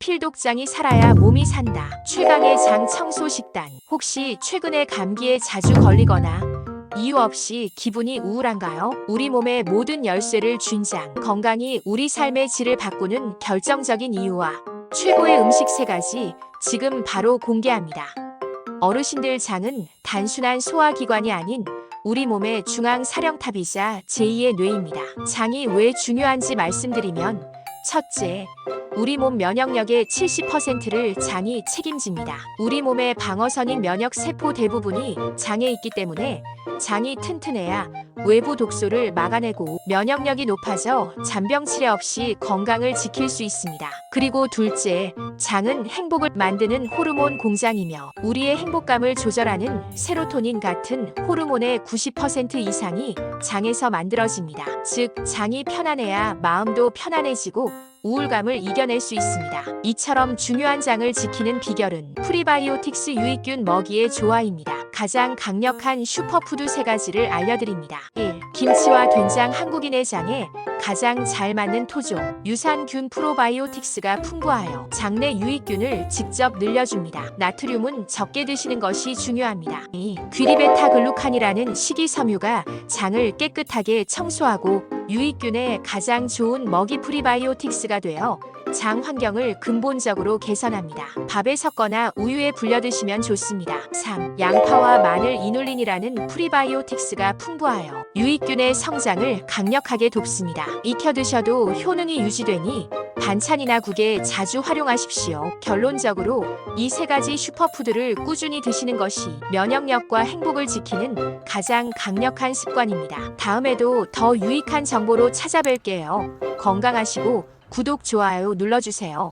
필독장이 살아야 몸이 산다. 최강의 장 청소 식단. 혹시 최근에 감기에 자주 걸리거나 이유 없이 기분이 우울한가요? 우리 몸의 모든 열쇠를 쥔 장. 건강이 우리 삶의 질을 바꾸는 결정적인 이유와 최고의 음식 세 가지 지금 바로 공개합니다. 어르신들 장은 단순한 소화기관이 아닌 우리 몸의 중앙 사령탑이자 제2의 뇌입니다. 장이 왜 중요한지 말씀드리면 첫째, 우리 몸 면역력의 70%를 장이 책임집니다. 우리 몸의 방어선인 면역 세포 대부분이 장에 있기 때문에 장이 튼튼해야 외부 독소를 막아내고 면역력이 높아져 잔병 치레 없이 건강을 지킬 수 있습니다. 그리고 둘째, 장은 행복을 만드는 호르몬 공장이며 우리의 행복감을 조절하는 세로토닌 같은 호르몬의 90% 이상이 장에서 만들어집니다. 즉, 장이 편안해야 마음도 편안해지고 우울감을 이겨낼 수 있습니다. 이처럼 중요한 장을 지키는 비결은 프리바이오틱스 유익균 먹이의 조화입니다. 가장 강력한 슈퍼푸드 세 가지를 알려드립니다. 1. 김치와 된장 한국인의 장에 가장 잘 맞는 토종 유산균 프로바이오틱스가 풍부하여 장내 유익균을 직접 늘려줍니다. 나트륨은 적게 드시는 것이 중요합니다. 2. 귀리베타글루칸이라는 식이섬유가 장을 깨끗하게 청소하고 유익균의 가장 좋은 먹이 프리바이오틱스가 되어 장 환경을 근본적으로 개선합니다. 밥에 섞거나 우유에 불려 드시면 좋습니다. 3. 양파와 마늘 이눌린이라는 프리바이오틱스가 풍부하여 유익균의 성장을 강력하게 돕습니다. 익혀 드셔도 효능이 유지되니 반찬이나 국에 자주 활용하십시오. 결론적으로 이 세 가지 슈퍼푸드를 꾸준히 드시는 것이 면역력과 행복을 지키는 가장 강력한 습관입니다. 다음에도 더 유익한 정보로 찾아뵐게요. 건강하시고 구독, 좋아요 눌러주세요.